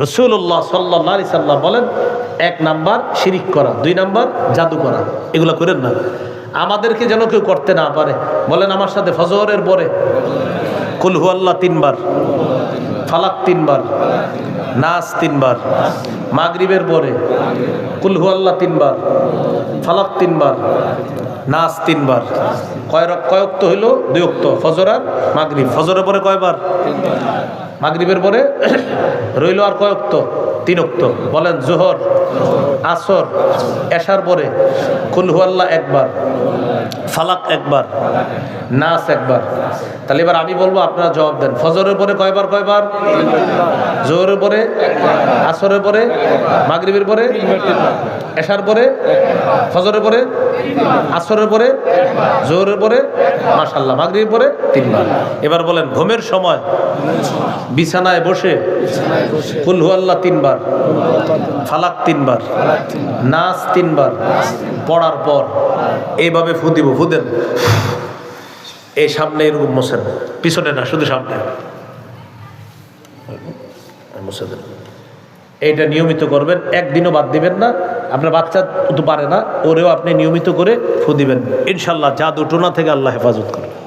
রসুল্লাহ সাল্লাহ আলি সাল্লাহ বলেন, এক নাম্বার শিরিক করা, দুই নাম্বার জাদু করা। এগুলো করেন না। আমাদেরকে যেন কেউ করতে না পারে। বলেন, আমার সাথে ফজরের পরে? কুলহু আল্লাহ তিনবার। ফালাক তিনবার। নাস তিনবার, মাগরিবের পরে কুলহু আল্লাহ তিনবার, ফালাক তিনবার, নাস তিনবার। কয় রক- কয় অক্ত হইল? দুই অক্ত ফজর আর মাগরিব। ফজরের পরে কয়বার? মাগরিবের পরে রইল আর কয় অক্ত তিন অক্ত বলেন, জোহর, আসর, এশার পরে কুলহু আল্লাহ একবার। ফালাক একবার, নাস একবার। তাহলে এবার আমি বলব, আপনারা জবাব দেন। ফজরের পরে কয়বার কয়বার? জোহরের পরে, আসরের পরে, মাগরিবের পরে, এশার পরে, ফজরের পরে, আসরের পরে, জোহরের পরে মাশাল্লাহ মাগরিবের পরে তিনবার। এবার বলেন, ঘুমের সময় বিছানায় বসে কুলহু আল্লাহ তিনবার, ফালাক তিনবার নাচ তিনবার, পড়ার পর এইভাবে ফু দিব দেন। এই সামনে এরকম মোসেন পিছনে না, শুধু সামনে। এইটা নিয়মিত করবেন, একদিনও বাদ দিবেন না। আপনার বাচ্চা তো পারে না, ওরেও আপনি নিয়মিত করে ফু দিবেন। ইনশাল্লাহ, জাদু টোনা থেকে আল্লাহ হেফাজত করবে